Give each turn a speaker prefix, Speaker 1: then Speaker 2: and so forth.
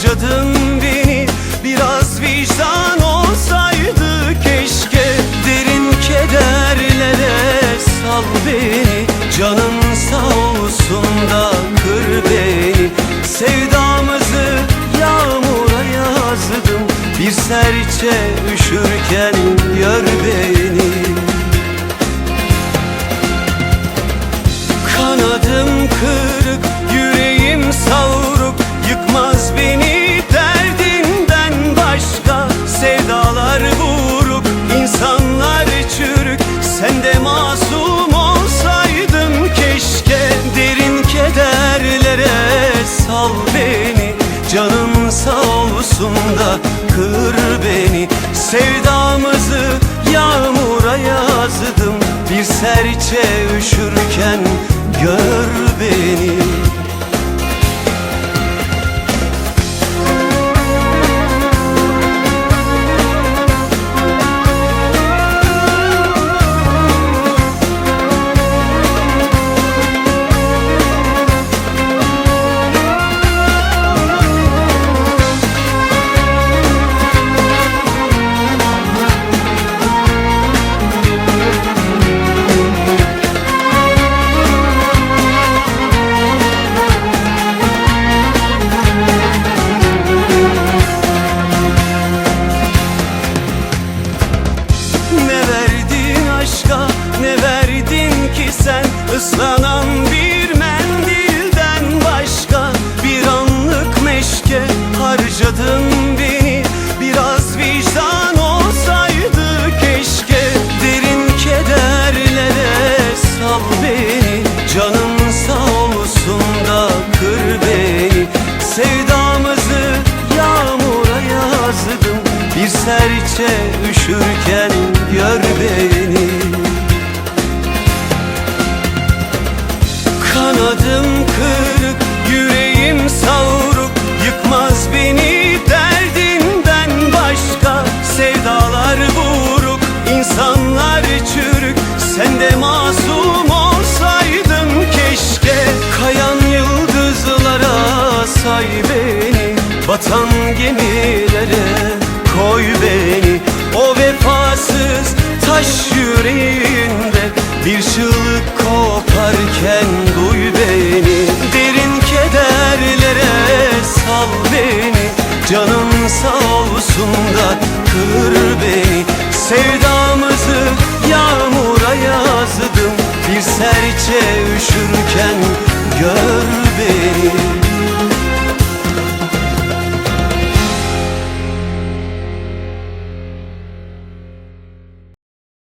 Speaker 1: harcadın beni. Biraz vicdan olsaydı keşke. Derin kederlere sal beni. Canın sağ olsun da kır beni. Sevdamızı yağmura yazdım. Bir serçe üşürken yarın serçe üşürken gör beni. beni Batan gemilere koy beni. O vefasız taş yüreğinde Bir çığlık koparken duy beni. Derin kederlere sal beni Canım sağ olsun da kır beni. Sevdan